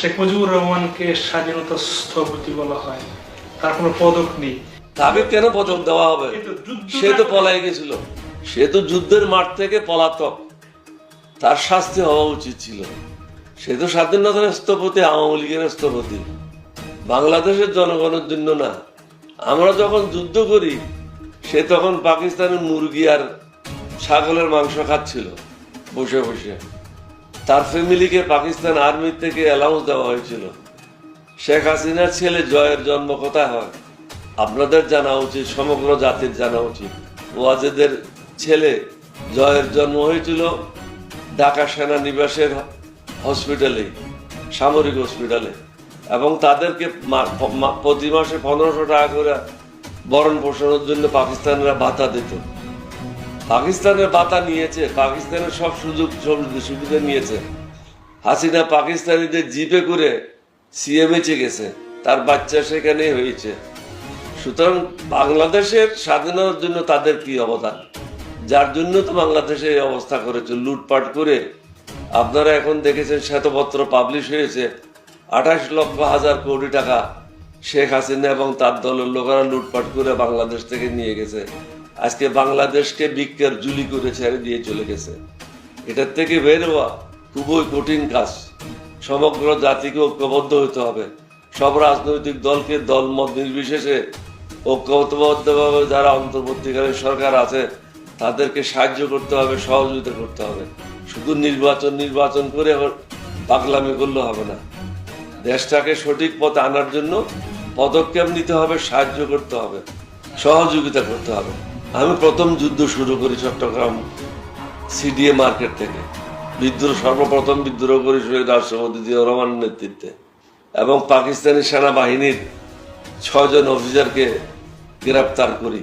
শেখ মুজিবুর রহমানকে স্বাধীনতা স্থপতি বলা হয়। তার কোনো পদক নেই। তাকে কেন পদক দেওয়া হবে? সে তো পলাই গেছিল। সে তো যুদ্ধের মাঠ থেকে পলাতক। তার শাস্তি হওয়া উচিত ছিল। সে তো স্বাধীনতার স্থপতি আওয়ামী লীগের স্থপতি। বাংলাদেশের জনগণের জন্য না। আমরা যখন যুদ্ধ করি সে তখন পাকিস্তানের মুরগি আর ছাগলের মাংস খাচ্ছিল। বসে বসে। তার ফ্যামিলিকে পাকিস্তান আর্মি থেকে অ্যালাউন্স দেওয়া হয়েছিল। শেখ হাসিনার ছেলে জয়ের জন্ম কোথায় হয়? আপনাদের জানা উচিত, সমগ্র জাতির জানা উচিত। ওয়াজেদের ছেলে জয়ের জন্ম হয়েছিল ঢাকা সেনানিবাসের হসপিটালে সামরিক হসপিটালে এবং তাদেরকে প্রতি মাসে পনেরোশো টাকা করে বরণ পোষণের জন্য পাকিস্তানরা ভাতা দিত। পাকিস্তানের বাতা নিয়েছে, পাকিস্তানের সব সুযোগ সুবিধা- নিয়েছে। হাসিনা পাকিস্তানিদের জিপে করে সিএমএচে গেছে, তার বাচ্চা সেখানেই হয়েছে। সুতরাং বাংলাদেশের স্বাধীনতার জন্য তাদের কি অবদান? যার জন্য তো বাংলাদেশে এই অবস্থা করেছে, লুটপাট করে। আপনারা এখন দেখেছেন শ্বেতপত্র পাবলিশ হয়েছে, আঠাশ লক্ষ হাজার কোটি টাকা শেখ হাসিনা এবং তার দলের লোকেরা লুটপাট করে বাংলাদেশ থেকে নিয়ে গেছে। আজকে বাংলাদেশকে বিজ্ঞার জুলি করে ছেড়ে দিয়ে চলে গেছে। এটার থেকে বের হওয়া খুবই কঠিন কাজ। সমগ্র জাতিকে ঐক্যবদ্ধ হতে হবে। সব রাজনৈতিক দলকে দলমত নির্বিশেষে ঐক্যবদ্ধভাবে যারা অন্তর্বর্তীকালীন সরকার আছে, তাদেরকে সাহায্য করতে হবে, সহযোগিতা করতে হবে। শুধু নির্বাচন নির্বাচন করে পাগলামি করলে হবে না। দেশটাকে সঠিক পথে আনার জন্য পদক্ষেপ নিতে হবে, সাহায্য করতে হবে, সহযোগিতা করতে হবে। আমি প্রথম যুদ্ধ শুরু করি চট্টগ্রাম সিডিএ মার্কেট থেকে। বিদ্রোহ, সর্বপ্রথম বিদ্রোহ করি শহীদ রাষ্ট্রপতি জিয়া রহমানের নেতৃত্বে এবং পাকিস্তানি সেনাবাহিনীর ছয়জন অফিসারকে গ্রেপ্তার করি।